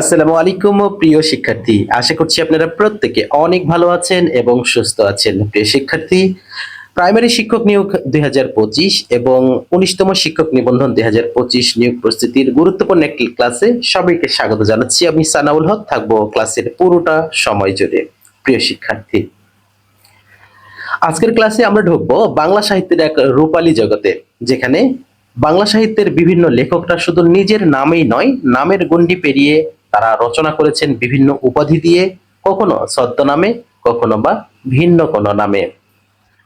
আসসালামু আলাইকুম, প্রিয় শিক্ষার্থী। আশা করছি আপনারা প্রত্যেকে অনেক ভালো আছেন এবং সুস্থ আছেন। প্রিয় শিক্ষার্থী, প্রাইমারি শিক্ষক নিয়োগ দুই হাজার পঁচিশ এবং উনিশতম শিক্ষক নিবন্ধন দুই হাজার পঁচিশ নিয়োগ প্রস্তুতির গুরুত্বপূর্ণ একটি ক্লাসে সবাইকে স্বাগত জানাচ্ছি। আমি সানাউল হক, থাকব ক্লাসের পুরোটা সময় জুড়ে। প্রিয় শিক্ষার্থী, আজকের ক্লাসে আমরা ঢুকবো বাংলা সাহিত্যের এক রূপালী জগতে, যেখানে বাংলা সাহিত্যের বিভিন্ন লেখকরা শুধু নিজের নামেই নয়, নামের গণ্ডি পেরিয়ে তারা রচনা করেছেন বিভিন্ন উপাধি দিয়ে, কখনো ছদ্মনামে কখনো বা ভিন্ন কোনো নামে।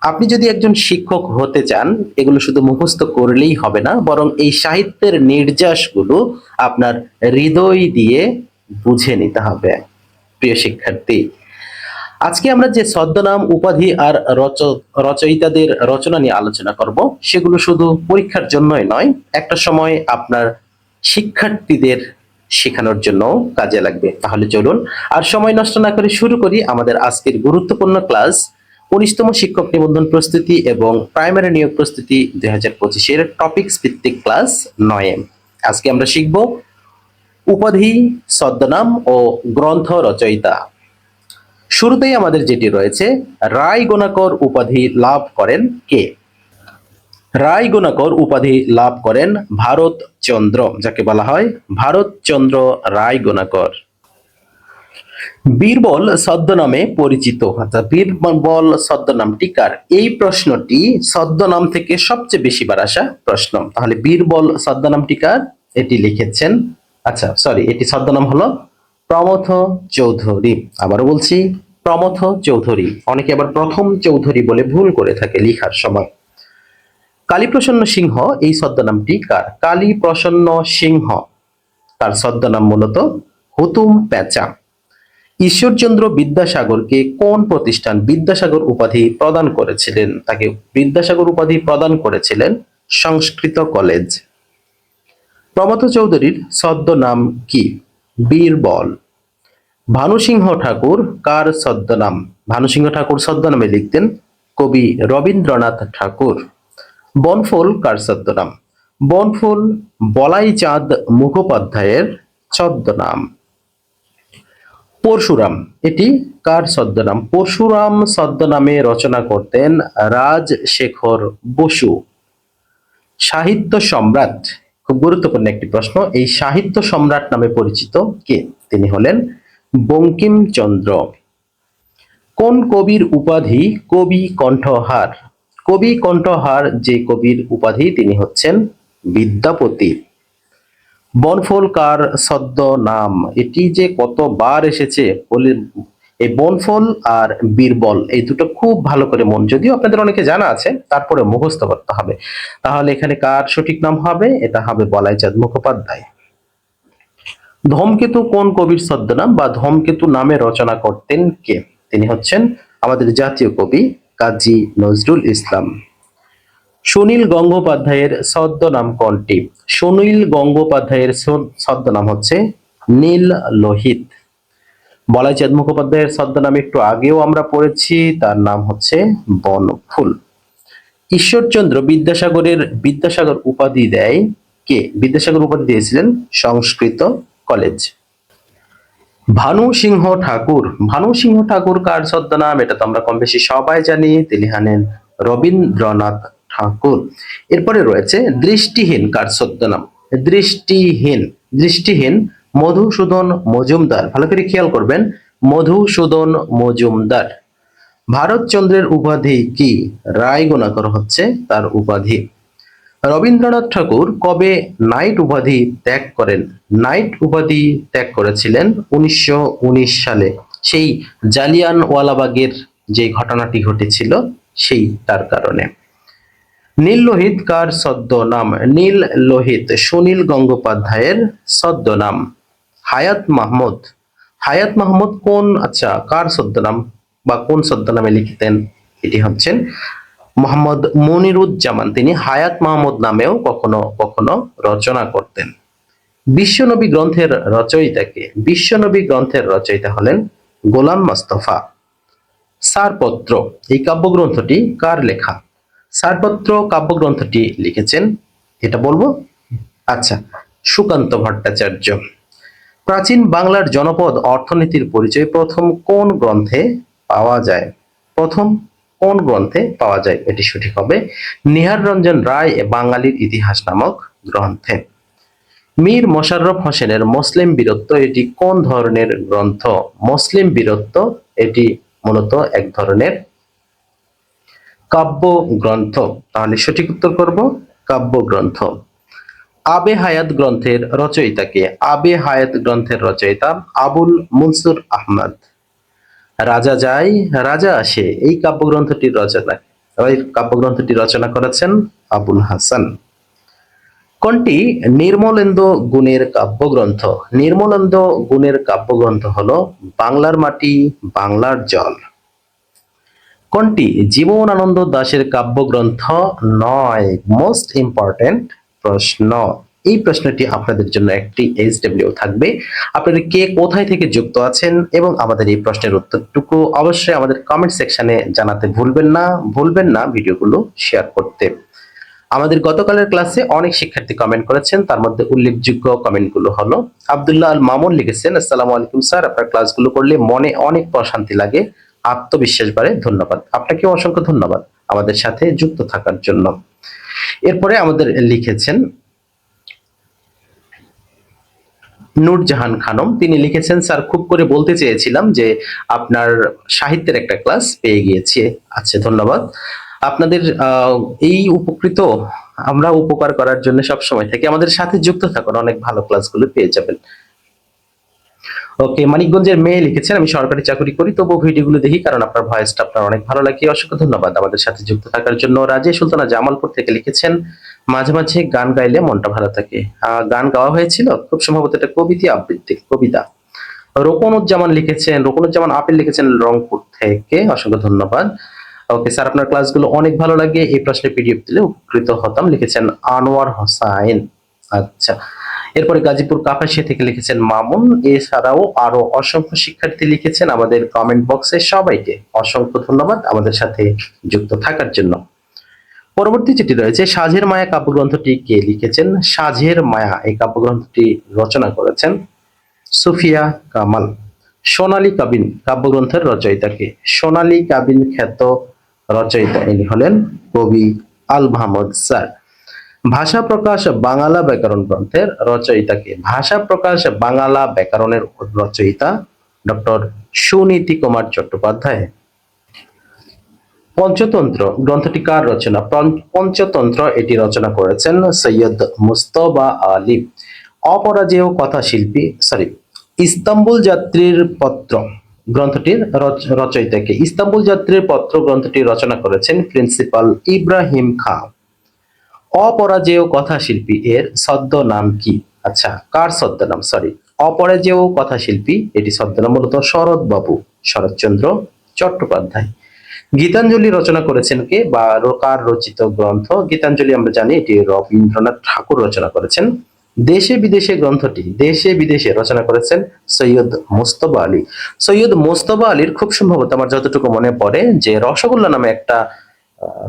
আপনি যদি একজন শিক্ষক হতে চান, এগুলো শুধু মুখস্থ করলেই হবে না, বরং এই সাহিত্যের নির্যাসগুলো আপনার হৃদয় দিয়ে বুঝে নিতে হবে, প্রিয় শিক্ষার্থী। আজকে আমরা যে ছদ্মনাম উপাধি আর রচ, রচয়িতাদের রচনা নিয়ে আলোচনা করব, সেগুলো শুধু পরীক্ষার জন্যই নয়, একটা সময় আপনার শিক্ষার্থীদের শেখানোর জন্য কাজে লাগবে। তাহলে চলুন আর সময় নষ্ট না করে শুরু করি আমাদের আজকের গুরুত্বপূর্ণ ক্লাস। উনিশতম শিক্ষক নিবন্ধন প্রস্তুতি এবং প্রাইমারি নিয়োগ প্রস্তুতি দুই হাজার পঁচিশের টপিকস ভিত্তিক ক্লাস নয় আজকে আমরা শিখব উপাধি, ছদ্মনাম ও গ্রন্থ রচয়িতা। শুরুতেই আমাদের যেটি রয়েছে রায় গোনাকর উপাধি লাভ করেন কে? রায় গোনাকর উপাধি লাভ করেন ভারত চন্দ্র, যাকে বলা হয় ভারত চন্দ্র রায় গোনাকর বীরবল ছদ্মনামে পরিচিত। অর্থাৎ বীরবল ছদ্মনামটি কার? এই প্রশ্নটি ছদ্মনাম থেকে সবচেয়ে বেশি বার আসা প্রশ্ন। তাহলে বীরবল ছদ্মনামটি কার? এটি লিখেছেন আচ্ছা সরি এটি ছদ্মনাম হলো প্রমথ চৌধুরী। আবারও বলছি, প্রমথ চৌধুরী। অনেকে আবার প্রথম চৌধুরী বলে ভুল করে থাকে লিখার সময়। কালীপ্রসন্ন সিংহ, এই ছদ্মনামটি কার? কালী প্রসন্ন সিংহ। তার ছদ্মনাম মূলত হুতুম প্যাচা। ঈশ্বরচন্দ্র বিদ্যাসাগরকে কোন প্রতিষ্ঠান বিদ্যাসাগর উপাধি প্রদান করেছিলেন? তাকে বিদ্যাসাগর উপাধি প্রদান করেছিলেন সংস্কৃত কলেজ। প্রমথ চৌধুরীর ছদ্মনাম কি? বীরবল। ভানুসিংহ ঠাকুর কার ছদ্মনাম? ভানুসিংহ ঠাকুর ছদ্মনামে লিখতেন কবি রবীন্দ্রনাথ ঠাকুর। বনফুল কার ছদ্মনাম বনফুল বলাই চাঁদ মুখোপাধ্যায়ের ছদ্মনাম। পরশুরাম, এটি কার ছদ্মনাম? পরশুরাম ছদ্মনামে রচনা করতেন রাজশেখর বসু। সাহিত্য সম্রাট, খুব গুরুত্বপূর্ণ একটি প্রশ্ন, এই সাহিত্য সম্রাট নামে পরিচিত কে? তিনি হলেন বঙ্কিমচন্দ্র। কোন কবির উপাধি কবি কণ্ঠহার? কবি কণ্ঠহার যে কবির উপাধি তিনি হচ্ছেন বিদ্যাপতি। বনফল কার সদ্য নাম, এটি যে কতবার এসেছে এই বনফল আর বীরবল, এই দুটো খুব ভালো করে মন, যদিও আপনাদের অনেকে জানা আছে, তারপরে মুখস্থ করতে হবে। তাহলে এখানে কার সঠিক নাম হবে? এটা হবে বলাইচাঁদ মুখোপাধ্যায়। ধমকেতু কোন কবির ছদ্মনাম বা ধমকেতু নামে রচনা করতেন কে? তিনি হচ্ছেন আমাদের জাতীয় কবি কাজী নজরুল ইসলাম। সুনীল গঙ্গোপাধ্যায়ের ছদ্মনাম কোনটি? সুনীল গঙ্গোপাধ্যায়ের ছদ্মনাম হচ্ছে নীল লোহিত। বলাইচাঁদ মুখোপাধ্যায়ের ছদ্মনাম একটু আগেও আমরা পড়েছি, তার নাম হচ্ছে বনফুল। ঈশ্বরচন্দ্র বিদ্যাসাগরের বিদ্যাসাগর উপাধি দেয় কে? বিদ্যাসাগর উপাধি দিয়েছিলেন সংস্কৃত কলেজ। ভানু সিংহ ঠাকুর। ভানু সিংহ ঠাকুর কার ছদ্মনাম? এটা তো আমরা কম বেশি সবাই জানি। তিনি হানেন রবীন্দ্রনাথ ঠাকুর। এরপরে রয়েছে দৃষ্টিহীন কার ছদ্মনাম? দৃষ্টিহীন। দৃষ্টিহীন মধুসূদন মজুমদার। ভালো করে খেয়াল করবেন, মধুসূদন মজুমদার। ভারতচন্দ্রের উপাধি কি? রায় গুণাকর হচ্ছে তার উপাধি। রবীন্দ্রনাথ ঠাকুর কবে নাইট উপাধি ত্যাগ করেন? নাইট উপাধি ত্যাগ করেছিলেন উনিশশো উনিশ সালে। সেই জালিয়ানওয়ালাবাগের যে ঘটনাটি ঘটেছিল, সেই তার কারণে। নীল লোহিত কার নাম নীল লোহিত সুনীল গঙ্গোপাধ্যায়ের নাম হায়াত মাহমুদ। হায়াত মাহমুদ কোন আচ্ছা কার নাম বা কোন নামে লিখতেন? এটি হচ্ছেন মোহাম্মদ মনিরুজ্জামান। তিনি হায়াত মাহমুদ নামেও কখনো কখনো রচনা করতেন। বিশ্বনবী গ্রন্থের রচয়িতাকে, বিশ্বনবী গ্রন্থের রচয়িতা হলেন গোলাম মোস্তফা। সারপত্র, এই কাব্যগ্রন্থটি কার লেখা? সারপত্র কাব্যগ্রন্থটি লিখেছেন, এটা বলব? আচ্ছা সুকান্ত ভট্টাচার্য। প্রাচীন বাংলার জনপদ অর্থনীতির পরিচয় প্রথম কোন গ্রন্থে পাওয়া যায়? প্রথম কোন গ্রন্থে পাওয়া যায় এটি সঠিক হবে? নিহার রঞ্জন রায় বাঙালির ইতিহাস নামক গ্রন্থে। মীর মোশাররফ হোসেনের মুসলিম বীরত্ব এটি কোন ধরনের গ্রন্থ? মুসলিম বীরত্ব এটি মূলত এক ধরনের কাব্য গ্রন্থ। তাহলে সঠিক উত্তর করব? কাব্য গ্রন্থ। আবে হায়াত গ্রন্থের রচয়িতাকে, আবে হায়াত গ্রন্থের রচয়িতা আবুল মনসুর আহমদ। রাজা যায়, রাজা আসে। এই কাব্যগ্রন্থটির রচনা। এই কাব্যগ্রন্থটি রচনা করেছেন আবুল হাসান। কোনটি? নির্মলেন্দ গুণের কাব্যগ্রন্থ। নির্মলেন্দ গুণের কাব্যগ্রন্থ হলো বাংলার মাটি, বাংলার জল। কোনটি? জীবনানন্দ দাশের কাব্যগ্রন্থ নয়। মোস্ট ইম্পর্টেন্ট প্রশ্ন। এই প্রশ্নটি আপনাদের জন্য একটি এইচ ডাব্লিউ থাকবে। আপনারা কে কোথায় থেকে যুক্ত আছেন এবং আমাদের এই প্রশ্নের উত্তরটুকু অবশ্যই আমাদের কমেন্ট সেকশনে জানাতে ভুলবেন না ভুলবেন না ভিডিওগুলো শেয়ার করতে। আমাদের গতকালের ক্লাসে অনেক শিক্ষার্থী কমেন্ট করেছেন, তার মধ্যে উল্লেখযোগ্য কমেন্টগুলো হলো, আব্দুল্লাহ আল মামুন লিখেছেন, আসসালামু আলাইকুম স্যার, আপনার ক্লাসগুলো করলে মনে অনেক প্রশান্তি লাগে, আত্মবিশ্বাস বাড়ে, ধন্যবাদ। আপনাকে অসংখ্য ধন্যবাদ আমাদের সাথে যুক্ত থাকার জন্য। এরপরে আমাদের লিখেছেন নূরজাহান খানম। তিনি লিখেছেন, স্যার, খুব করে বলতে চেয়েছিলাম যে আপনার সাহিত্যের একটা ক্লাস পেয়ে গিয়েছি। আচ্ছা ধন্যবাদ। আপনাদের এই উপকৃত, আমরা উপকার করার জন্য সব সময় থেকে। আমাদের সাথে যুক্ত থাকুন, অনেক ভালো ক্লাসগুলো পেয়ে যাবেন। ওকে, মানিকগঞ্জের মেয়ে লিখেছেন, আমি সরকারি চাকরি করি তবু ভিডিওগুলো দেখি, কারণ আপনার ভয়েসটা আপনার অনেক ভালো লাগে। অসংখ্য ধন্যবাদ আমাদের সাথে যুক্ত থাকার জন্য। রাজে সুলতানা জামালপুর থেকে লিখেছেন মাঝে মাঝে গান গাইলে মনটা ভালো থাকে। গান গাওয়া হয়েছিল, খুব সম্ভবত এটা কবিতা আবৃত্তি, কবিতা। রোকনুজ্জামান লিখেছেন, রোকনুজ্জামান আপেল লিখেছেন রংপুর থেকে। অসংখ্য ধন্যবাদ। ওকে, স্যার, আপনার ক্লাসগুলো অনেক ভালো লাগে। এই প্রশ্নে পিডিএফ দিলে উপকৃত হতাম, লিখেছেন আনোয়ার হোসাইন। আচ্ছা এরপরে গাজীপুর কাপাসিয়া থেকে লিখেছেন মামুন। এছাড়াও আরও অসংখ্য শিক্ষার্থী লিখেছেন আমাদের কমেন্ট বক্সে সবাইকে অসংখ্য ধন্যবাদ আমাদের সাথে যুক্ত থাকার জন্য। পরবর্তী যেটি রয়েছে সাঝের মায়া কাব্যগ্রন্থটি কে লিখেছেন? সাঝের মায়া, এই কাব্যগ্রন্থটি রচনা করেছেন সুফিয়া কামাল। সোনালী কাবিন কাব্যগ্রন্থের রচয়িতাকে। সোনালী কাবিন খ্যাত রচয়িতা ইনি হলেন কবি আল মাহমুদ স্যার। ভাষা প্রকাশ বাংলা ব্যাকরণ গ্রন্থের রচয়িতাকে। ভাষা প্রকাশ বাংলা ব্যাকরণের রচয়িতা ডক্টর সুনীতি কুমার চট্টোপাধ্যায়। পঞ্চতন্ত্র গ্রন্থটি কার রচনা? পঞ্চ- পঞ্চতন্ত্র এটি রচনা করেছেন সৈয়দ মুস্তবা আলী। অপরাজেয় কথাশিল্পী সরি ইস্তাম্বুল যাত্রীর পত্র গ্রন্থটির রচয়িতাকে। ইস্তাম্বুল যাত্রীর পত্র গ্রন্থটি রচনা করেছেন প্রিন্সিপাল ইব্রাহিম খান অপরাজেয় কথাশিল্পী এর ছদ্ম নাম কি? আচ্ছা কার ছদ্ম নাম? সরি অপরাজেয় কথাশিল্পী, এটি ছদ্ম নাম মূলত শরৎ বাবু শরৎচন্দ্র চট্টোপাধ্যায়। গীতাঞ্জলি রচনা করেছেন কে? বা কার রচিত গ্রন্থ। গীতাঞ্জলি আমরা জানি এটি রবীন্দ্রনাথ ঠাকুর রচনা করেছেন। দেশে বিদেশে গ্রন্থটি দেশে বিদেশে রচনা করেছেন সৈয়দ মোস্তফা আলী। সৈয়দ মোস্তফা আলীর খুব সম্ভবত আমার যতটুকু মনে পড়ে যে রসগোল্লা নামে একটা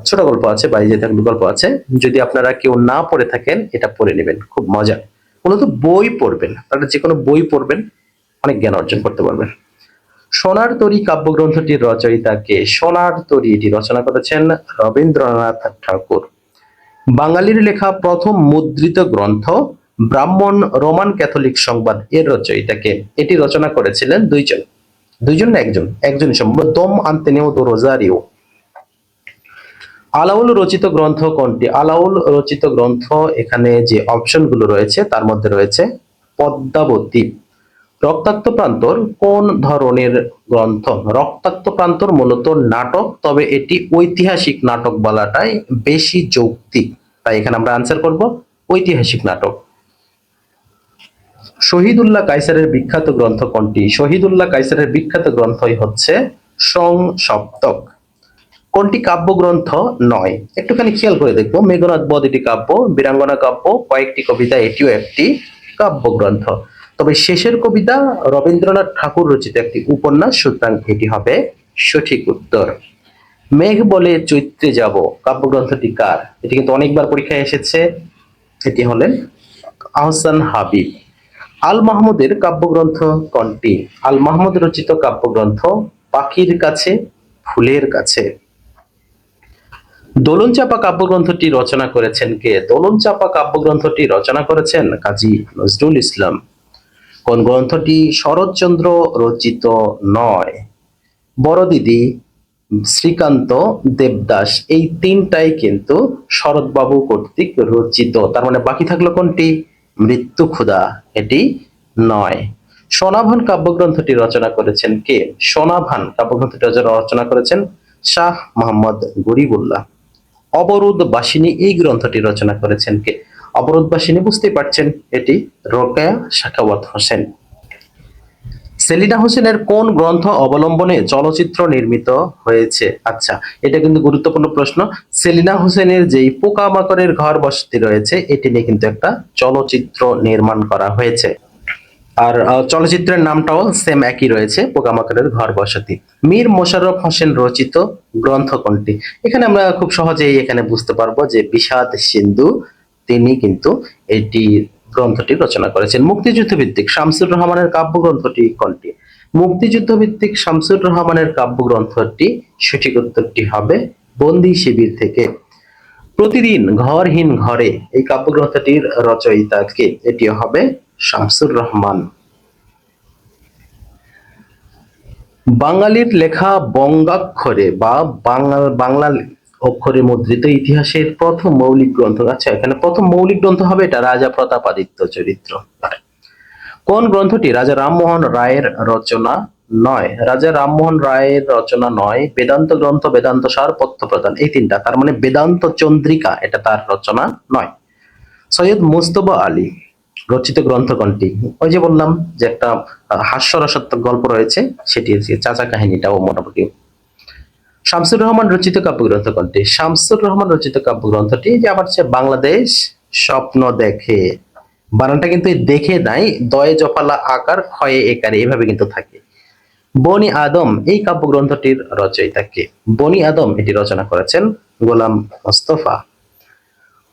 ছোট গল্প আছে বা যে গল্প আছে। যদি আপনারা কেউ না পড়ে থাকেন, এটা পড়ে নেবেন। খুব মজা। মূলত বই পড়বেন। আপনারা যে কোনো বই পড়বেন, অনেক জ্ঞান অর্জন করতে পারবেন। সোনার তরী কাব্যগ্রন্থটির রচয়িতাকে সোনার তরী এটি রচনা করেছেন রবীন্দ্রনাথ ঠাকুর। বাঙালির লেখা প্রথম মুদ্রিত গ্রন্থ ব্রাহ্মণ রোমান ক্যাথলিক সংবাদ এর রচয়িতাকে। এটি রচনা করেছিলেন দুইজন। দুইজন না একজন? একজন সম্ভব দম আন্তেনিও দো রোজারিও। আলাউল রচিত গ্রন্থ কোনটি? আলাউল রচিত গ্রন্থ এখানে যে অপশনগুলো রয়েছে, তার মধ্যে রয়েছে পদ্মাবতী। রক্তাক্ত প্রান্তর কোন ধরনের গ্রন্থ? রক্তাক্ত প্রান্তর মূলত নাটক, তবে এটি ঐতিহাসিক নাটক বলাটাই বেশি যৌক্তিক। তাই এখানে আমরা আনসার করব, ঐতিহাসিক নাটক। শহীদুল্লাহ কাইসারের বিখ্যাত গ্রন্থ কোনটি? শহীদুল্লাহ কাইসারের বিখ্যাত গ্রন্থই হচ্ছে সং সপ্তক কোনটি কাব্যগ্রন্থ? নয়। একটুখানি খেয়াল করে দেখব। মেঘনাথ বধ এটি কাব্য, বীরাঙ্গনা কাব্য, কয়েকটি কবিতা এটিও একটি কাব্যগ্রন্থ। তবে শেষের কবিতা রবীন্দ্রনাথ ঠাকুর রচিত একটি উপন্যাস, সুতরাং এটি হবে সঠিক উত্তর। মেঘ বলে চৈত্রে যাব, কাব্যগ্রন্থটি কার? এটি কিন্তু অনেকবার পরীক্ষায় এসেছে। এটি হলেন আহসান হাবিব। আল মাহমুদের কাব্যগ্রন্থ কোনটি? আল মাহমুদ রচিত কাব্যগ্রন্থ পাখির কাছে, ফুলের কাছে। দোলন চাপা কাব্যগ্রন্থটি রচনা করেছেন কে? দোলন চাপা কাব্যগ্রন্থটি রচনা করেছেন কাজী নজরুল ইসলাম। কোন গ্রন্থটি শরৎচন্দ্র রচিত নয়? বড় দিদি শ্রীকান্ত দেবদাস, এই তিনটাই কিন্তু শরৎবাবু কর্তৃক রচিত। তার মানে বাকি থাকল কোনটি? মৃত্যু ক্ষুধা। এটি নয়। সোনাভান কাব্যগ্রন্থটি রচনা করেছেন কে? সোনাভান কাব্যগ্রন্থটি রচনা করেছেন শাহ মোহাম্মদ গরিবুল্লাহ। অবরোধ বাসিনী এই গ্রন্থটি রচনা করেছেন কে? অবরোধ বাসিনী বুঝতেই পারছেন এটি রোকেয়া শাখাওয়াত হোসেন। সেলিনা হোসেনের কোন গ্রন্থ অবলম্বনে চলচ্চিত্র নির্মিত হয়েছে? আচ্ছা এটা কিন্তু গুরুত্বপূর্ণ প্রশ্ন। সেলিনা হোসেনের যেই পোকামাকড়ের ঘর বসতি রয়েছে, এটি নিয়ে কিন্তু একটা চলচ্চিত্র নির্মাণ করা হয়েছে। আর চলচ্চিত্রের নামটাও সেম একই রয়েছে, পোকামাকড়ের ঘর বসতি। মীর মোশাররফ হোসেন রচিত গ্রন্থ কোনটি? এখানে আমরা খুব সহজেই এখানে বুঝতে পারব যে বিষাদ সিন্ধু তিনি কিন্তু এটি গ্রন্থটি রচনা করেছেন। মুক্তিযুদ্ধ ভিত্তিক শামসুর রহমানের কাব্যগ্রন্থটি কোনটি? মুক্তিযুদ্ধ ভিত্তিক শামসুর রহমানের কাব্যগ্রন্থটি সঠিক উত্তরটি হবে বন্দি শিবির থেকে। প্রতিদিন ঘরহীন ঘরে এই কাব্যগ্রন্থটির রচয়িতা কে এটি হবে শামসুর রহমান। বাঙালির লেখা বঙ্গাক্ষরে বা বাংলা অক্ষরে মুদ্রিত ইতিহাসের প্রথম মৌলিক গ্রন্থ। আচ্ছা এখানে প্রথম মৌলিক গ্রন্থ হবে এটা রাজা প্রতাপাদিত্য চরিত্র। কোন গ্রন্থটি? রাজা রামমোহন রায়ের রচনা নয়। রাজা রামমোহন রায়ের রচনা নয়। বেদান্ত গ্রন্থ, বেদান্ত সার পথ্য প্রদান এই তিনটা। তার মানে বেদান্ত চন্দ্রিকা, এটা তার রচনা নয়। সৈয়দ মুস্তফা আলী রচিত গ্রন্থ কোনটি? ওই যে বললাম যে একটা হাস্যরসাত্মক গল্প রয়েছে, সেটি চাচা কাহিনীটাও মোটামুটি শামসুর রহমান রচিত কাব্যগ্রন্থ কোনটি? শামসুর রহমান রচিত কাব্যগ্রন্থটি যে আবার হচ্ছে বাংলাদেশ স্বপ্ন দেখে। বানানটা কিন্তু দেখে নাই, দয়ে জপালা আকার, ক্ষয়ে একারে, এভাবে কিন্তু থাকে। বনি আদম, এই কাব্যগ্রন্থটির রচয়িতা কে? বনি আদম এটি রচনা করেছেন গোলাম মোস্তফা।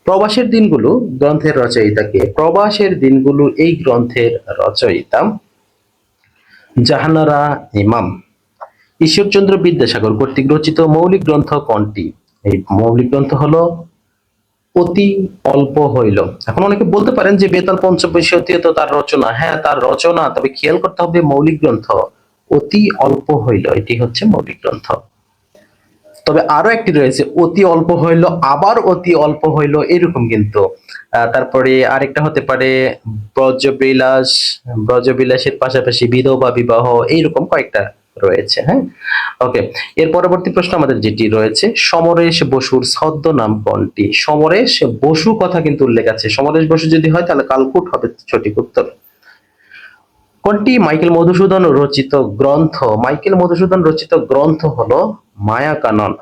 প্রবাসের দিনগুলো গ্রন্থের রচয়িতা কে? প্রবাসের দিনগুলো এই গ্রন্থের রচয়িতা জাহানারা ইমাম। ঈশ্বরচন্দ্র বিদ্যাসাগর কর্তৃক রচিত মৌলিক গ্রন্থ কোনটি? এই মৌলিক গ্রন্থ হলো অতি অল্প হইল। এখন অনেকে বলতে পারেন যে বেতাল পঞ্চবৈশতীয় তো তার রচনা। হ্যাঁ তার রচনা, তবে খেয়াল করতে হবে মৌলিক গ্রন্থ অতি অল্প হইল। এটি হচ্ছে মৌলিক গ্রন্থ। তবে আরও একটি রয়েছে, অতি অল্প হইল, আবার অতি অল্প হইল, এরকম কিন্তু। তারপরে আরেকটা হতে পারে ব্রজবিলাস, ব্রজবিলাসের পাশাপাশি বিধবা বিবাহ, এইরকম কয়েকটা রয়েছে হ্যাঁ? ওকে এর পরবর্তী প্রশ্ন আমাদের যেটি রয়েছে, সমরেশ বসুর ছদ্ম নাম কোনটি? সমরেশ বসু কথা কিন্তু উল্লেখ আছে। সমরেশ বসু যদি হয়, তাহলে কালকুট হবে সঠিক উত্তর। কোনটি? মাইকেল মধুসূদন রচিত গ্রন্থ। মাইকেল মধুসূদন রচিত গ্রন্থ হলো মায়া কানন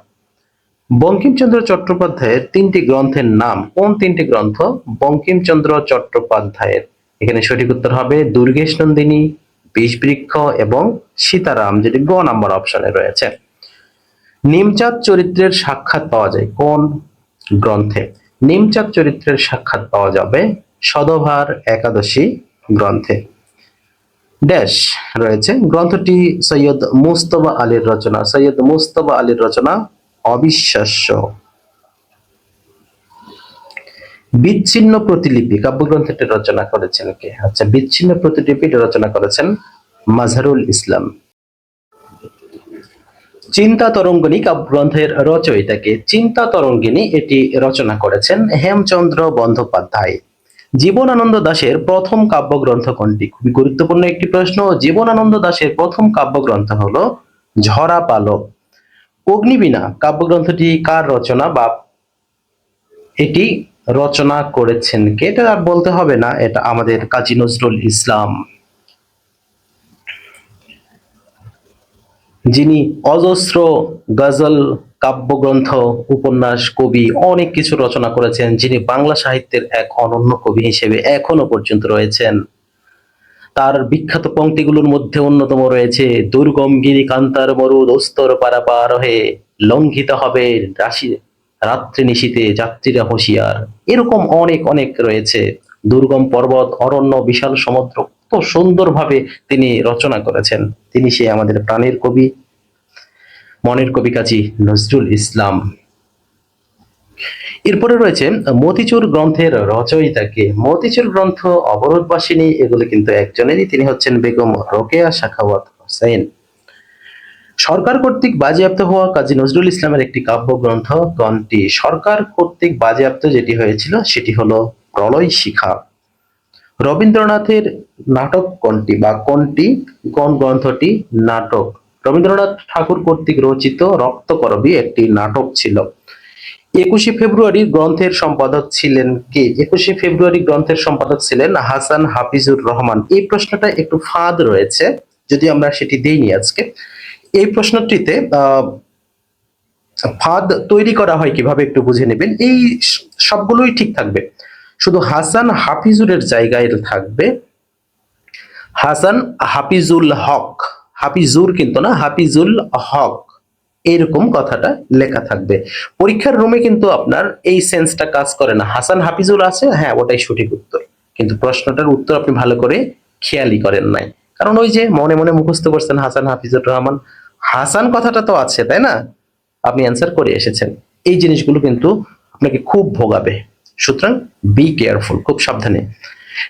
বঙ্কিমচন্দ্র চট্টোপাধ্যায়ের তিনটি গ্রন্থের নাম। কোন তিনটি গ্রন্থ? বঙ্কিমচন্দ্র চট্টোপাধ্যায়ের। এখানে সঠিক উত্তর হবে দুর্গেশ নন্দিনী বিষবৃক্ষ এবং সীতারাম, যেটি গ নাম্বার অপশনে রয়েছে। নিমচাঁদ চরিত্রের সাক্ষাৎ পাওয়া যায় কোন গ্রন্থে? নিমচাঁদ চরিত্রের সাক্ষাৎ পাওয়া যাবে সদভার একাদশী গ্রন্থে। ড্যাশ রয়েছে। গ্রন্থটি সৈয়দ মুস্তফা আলীর রচনা। সৈয়দ মুস্তফা আলীর রচনা অবিশ্বাস্য। বিচ্ছিন্ন প্রতিলিপি কাব্যগ্রন্থটি রচনা করেছেন কে? আচ্ছা বিচ্ছিন্ন প্রতিলিপিটি রচনা করেছেন মাজহারুল ইসলাম। চিন্তা তরঙ্গিনী কাব্যগ্রন্থের রচয়িতাকে চিন্তা তরঙ্গিনী এটি রচনা করেছেন হেমচন্দ্র বন্দ্যোপাধ্যায়। জীবনানন্দ দাশের প্রথম কাব্যগ্রন্থ কোনটি? খুবই গুরুত্বপূর্ণ একটি প্রশ্ন। জীবনানন্দ দাশের প্রথম কাব্যগ্রন্থ হলো ঝরা পালক অগ্নিবীণা কাব্যগ্রন্থটি কার রচনা বা এটি রচনা করেছেন কে? এটা আর বলতে হবে না, এটা আমাদের কাজী নজরুল ইসলাম। যিনি অজস্র গজল, কাব্যগ্রন্থ, উপন্যাস, কবি অনেক কিছু রচনা করেছেন, যিনি বাংলা সাহিত্যের এক অনন্য কবি হিসেবে এখনও পর্যন্ত রয়েছেন। তার বিখ্যাত পংক্তিগুলোর মধ্যে অন্যতম রয়েছে, দুর্গম গিরি কান্তার মরু দস্তর পারাপার হয়ে লঙ্ঘিত হবে রাশি রাত্রি নিশীতে যাত্রীরা হুঁশিয়ার। এরকম অনেক অনেক রয়েছে। দুর্গম পর্বত, অরণ্য, বিশাল সমুদ্র, কত সুন্দরভাবে তিনি রচনা করেছেন। তিনি সে আমাদের প্রাণের কবি, মনের কবি কাজী নজরুল ইসলাম। এরপরে রয়েছে মতিচুর গ্রন্থের রচয়িতাকে। মতিচুর গ্রন্থ অবরোধবাসিনী, এগুলো কিন্তু একজনেরই। তিনি হচ্ছেন বেগম রোকেয়া শাখাওয়াত হোসেন। সরকার কর্তৃক বাজেয়াপ্ত হওয়া কাজী নজরুল ইসলামের একটি কাব্যগ্রন্থ গ্রন্থটি সরকার কর্তৃক বাজেয়াপ্ত যেটি হয়েছিল, সেটি হলো প্রলয় শিখা। রবীন্দ্রনাথের নাটক কোনটি বা কোনটি, কোন গ্রন্থটি নাটক? রবীন্দ্রনাথ ঠাকুর কর্তৃক রচিত রক্তকরবী একটি নাটক ছিল। একুশে ফেব্রুয়ারি গ্রন্থের সম্পাদক ছিলেন কে? একুশে ফেব্রুয়ারি গ্রন্থের সম্পাদক ছিলেন হাসান হাফিজুর রহমান। এই প্রশ্নটা একটু ফাঁদ রয়েছে, যদি আমরা সেটি দেইনি আজকে। এই প্রশ্নটিতে ফাঁদ তৈরি করা হয় কীভাবে একটু বুঝে নেবেন। এই সবগুলোই ঠিক থাকবে। শুধু হাসান হাফিজুরের জায়গায় থাকবে। হাসান হাফিজুল হক, হাফিজুর কিন্তু না, হাফিজুল হক, এরকম কথাটা লেখা থাকবে। পরীক্ষার রুমে কিন্তু আপনার এই সেন্সটা কাজ করে না। হাসান হাফিজুল আছে? হ্যাঁ ওটাই সঠিক উত্তর। কিন্তু প্রশ্নটার উত্তর আপনি ভালো করে খেয়ালই করেন নাই। কারণ ওই যে মনে মনে মুখস্থ করছেন হাসান হাফিজুর রহমান হাসান কথাটা তো আছে, তাই না? আপনি অ্যান্সার করে এসেছেন। এই জিনিসগুলো কিন্তু আপনাকে খুব ভোগাবে। সুতরাং বি কেয়ারফুল খুব সাবধানে।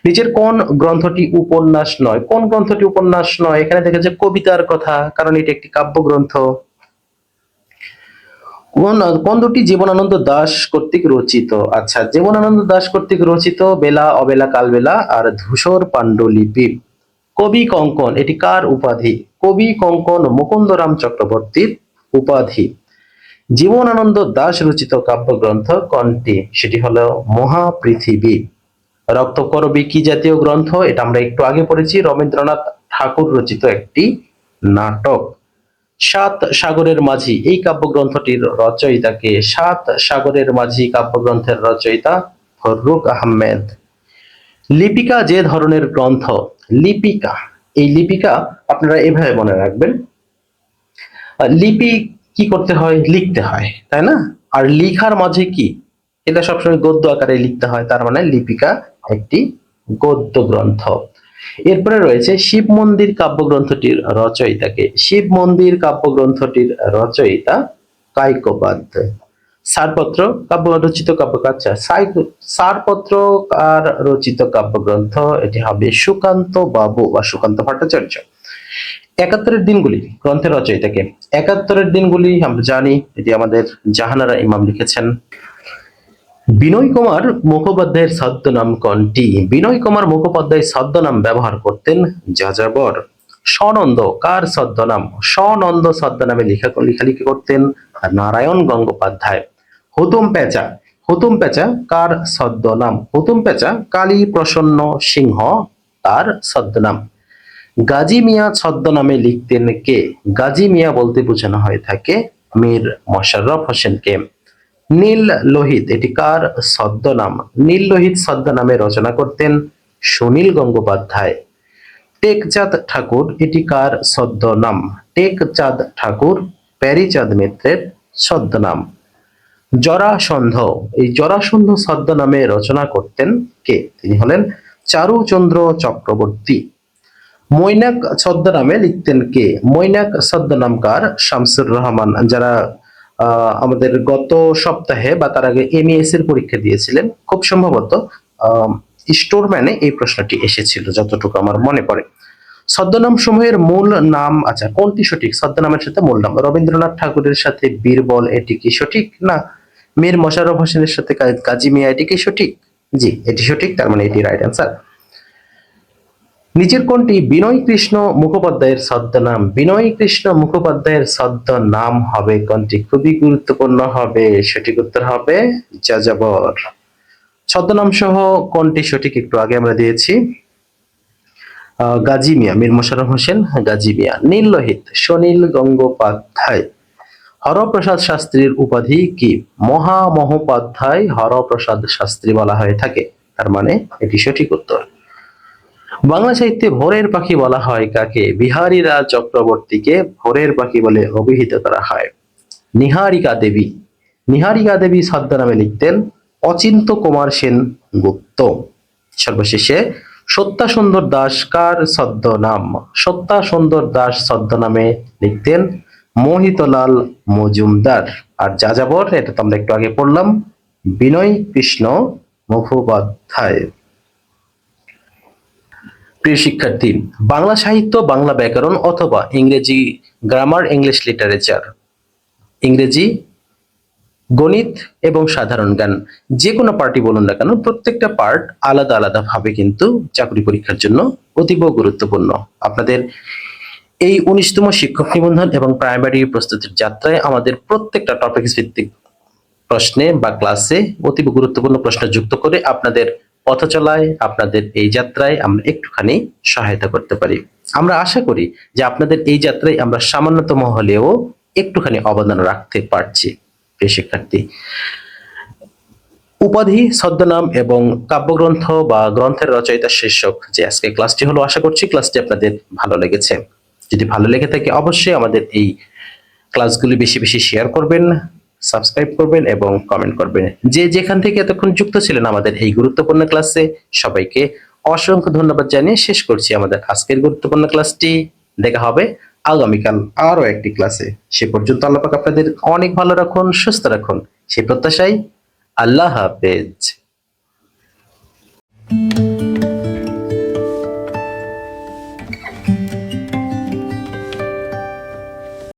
নিচের কোন গ্রন্থটি উপন্যাস নয়, কোন গ্রন্থটি উপন্যাস নয়, এখানে দেখা যায় কবিতার কথা, কারণ এটি একটি কাব্যগ্রন্থ। কোন কোন দুটি জীবনানন্দ দাস কর্তৃক রচিত? আচ্ছা জীবনানন্দ দাস কর্তৃক রচিত বেলা, অবেলা, কালবেলা আর ধূসর পাণ্ডুলিপি। কবি কঙ্কন, এটি কার উপাধি? কবি কঙ্কন মুকুন্দরাম চক্রবর্তীর উপাধি। জীবনানন্দ দাস রচিত কাব্যগ্রন্থ কোনটি? সেটি হলো মহাপৃথিবী। রক্তকরবী কি জাতীয় গ্রন্থ? এটা আমরা একটু আগে পড়েছি, রবীন্দ্রনাথ ঠাকুর রচিত একটি নাটক। সাত সাগরের মাঝি, এই কাব্যগ্রন্থটির রচয়িতাকে সাত সাগরের মাঝি কাব্যগ্রন্থের রচয়িতা ফররুক আহমেদ। লিপিকা যে ধরনের গ্রন্থ, লিপিকা, এই লিপিকা আপনারা এভাবে মনে রাখবেন। লিপি কি করতে হয়? লিখতে হয়, তাই না? আর লিখার মাঝে কি? এটা সবসময় গদ্য আকারে লিখতে হয়, তার মানে লিপিকা একটি গদ্য গ্রন্থ। এরপরে রয়েছে শিব মন্দির কাব্যগ্রন্থটির রচয়িতাকে। শিব মন্দির কাব্যগ্রন্থটির রচয়িতা কাইকোপাদ সারপত্র কাব্য রচিত কাব্য আচ্ছা সাই- সারপত্র আর রচিত কাব্যগ্রন্থ, এটি হবে সুকান্ত বাবু বা সুকান্ত ভট্টাচার্য। একাত্তরের দিনগুলি, গ্রন্থের রচয়িতাকে। একাত্তরের দিনগুলি আমরা জানি, এটি আমাদের জাহানারা ইমাম লিখেছেন। বিনয় কুমার মুখোপাধ্যায়ের ছদ্মনাম কোনটি? বিনয় কুমার মুখোপাধ্যায় ছদ্মনাম ব্যবহার করতেন যাযাবর। স্বনন্দ, কার ছদ্মনাম স্বনন্দ ছদ্মনামে লেখা লেখালেখি করতেন নারায়ণ গঙ্গোপাধ্যায়। হুতুম পেঁচা। হুতুম পেঁচা কার ছদ্মনাম? হুতুম পেঁচা কালী প্রসন্ন সিংহ তার ছদ্মনাম। গাজী মিয়া ছদ্মনামে লিখতেন কে? গাজী মিয়া বলতে বোঝানো হয়ে থাকে মীর মোশাররফ হোসেনকে। নীল লোহিত, এটি কার ছদ্মনাম? নীল লোহিত ছদ্মনামে রচনা করতেন সুনীল গঙ্গোপাধ্যায়। টেকচাঁদ ঠাকুর, এটি কার ছদ্মনাম? টেকচাঁদ ঠাকুর, প্যারিচাঁদ মিত্রের ছদ্মনাম। জরাসন্ধ। এই জরাসন্ধ ছদ্মনামে রচনা করতেন কে? তিনি হলেন চারুচন্দ্র চক্রবর্তী। মৈনাক ছদ্মনামে লিখতেন কে? মৈনাক ছদ্মনামকার শামসুর রহমান, যারা আমাদের গত সপ্তাহে বা তার আগে এমইএস এর পরীক্ষা দিয়েছিলেন, খুব সম্ভবত স্টোরম্যানে এই প্রশ্নটি এসেছিল, যতটুকু আমার মনে পড়ে। ছদ্মনাম সমূহের মূল নাম আচ্ছা কোনটি সঠিক? ছদ্মনামের সাথে মূল নাম। রবীন্দ্রনাথ ঠাকুরের সাথে বীরবল, এটি কি সঠিক? না। মীর মোশাররফ হোসেনের সাথে কাজী মিয়া, এটি কি সঠিক? জি, এটি সঠিক, তার মানে এটি রাইট অ্যান্সার নিচের কোনটি? বিনয় কৃষ্ণ মুখোপাধ্যায়ের ছদ্মনাম। বিনয় কৃষ্ণ মুখোপাধ্যায়ের ছদ্মনাম হবে কোনটি? খুবই গুরুত্বপূর্ণ হবে। সঠিক উত্তর হবে যাযাবর। ছদ্মনাম সহ কোনটি সঠিক? একটু আগে আমরা দিয়েছি। গাজী মিয়া, মীর মোশাররফ হোসেন, গাজী মিয়া। নীল লোহিত, সুনীল গঙ্গোপাধ্যায়। হরপ্রসাদ শাস্ত্রীর উপাধি কি? মহামহোপাধ্যায় হরপ্রসাদ শাস্ত্রী বলা হয়ে থাকে। তার মানে এটি সঠিক উত্তর। বাংলা সাহিত্যে ভোরের পাখি বলা হয় কাকে? বিহারী রাজ চক্রবর্তীকে ভোরের পাখি বলে অভিহিত করা হয়। নিহারিকা দেবী। নিহারিকা দেবী ছদ্মনামে লিখতেন অচিন্ত কুমার সেন গুপ্ত। সর্বশেষে সত্যা সুন্দর দাস কার ছদ্মনাম সত্যা সুন্দর দাস ছদ্মনামে লিখতেন মোহিতলাল মজুমদার। আর যাযাবর এটা তো আমরা একটু আগে পড়লাম। বিনয় কৃষ্ণ মুখোপাধ্যায়। প্রিয় শিক্ষার্থী, বাংলা সাহিত্য, বাংলা ব্যাকরণ অথবা ইংরেজি গ্রামার, ইংলিশ লিটারেচার। ইংরেজি, গণিত এবং সাধারণ জ্ঞান। যে কোনো পার্টি বলুন না কেন, প্রত্যেকটা পার্ট আলাদা আলাদা ভাবে কিন্তু চাকরি পরীক্ষার জন্য অতীব গুরুত্বপূর্ণ। আপনাদের এই উনিশতম শিক্ষক নিবন্ধন এবং প্রাইমারি প্রস্তুতির যাত্রায় আমাদের প্রত্যেকটা টপিকস ভিত্তিক প্রশ্নে বা ক্লাসে অতীব গুরুত্বপূর্ণ প্রশ্ন যুক্ত করে আপনাদের পথ চলায়, আপনাদের এই যাত্রায় আমরা একটুখানি সহায়তা করতে পারি। আমরা আশা করি যে আপনাদের এই যাত্রায় আমরা সামান্যতম হলেও একটুখানি অবদান রাখতে পারছি শিক্ষার্থী। উপাধি, ছদ্মনাম এবং কাব্যগ্রন্থ বা গ্রন্থের রচয়িতা শীর্ষক যে আজকে ক্লাসটি হলো, আশা করছি ক্লাসটি আপনাদের ভালো লেগেছে। যদি ভালো লেগে থাকে অবশ্যই আমাদের এই ক্লাসগুলি বেশি বেশি শেয়ার করবেন সাবস্ক্রাইব করবেন এবং কমেন্ট করবেন। যে যেখান থেকে এতক্ষণ যুক্ত ছিলেন আমাদের এই গুরুত্বপূর্ণ ক্লাসে সবাইকে অসংখ্য ধন্যবাদ জানিয়ে শেষ করছি আমাদের আজকের গুরুত্বপূর্ণ ক্লাসটি দেখা হবে আগামীকাল আরও একটি ক্লাসে সে পর্যন্ত আল্লাহ পাক আপনাদের অনেক ভালো রাখুন, সুস্থ রাখুন। সেই প্রত্যাশাই আল্লাহ হাফেজ।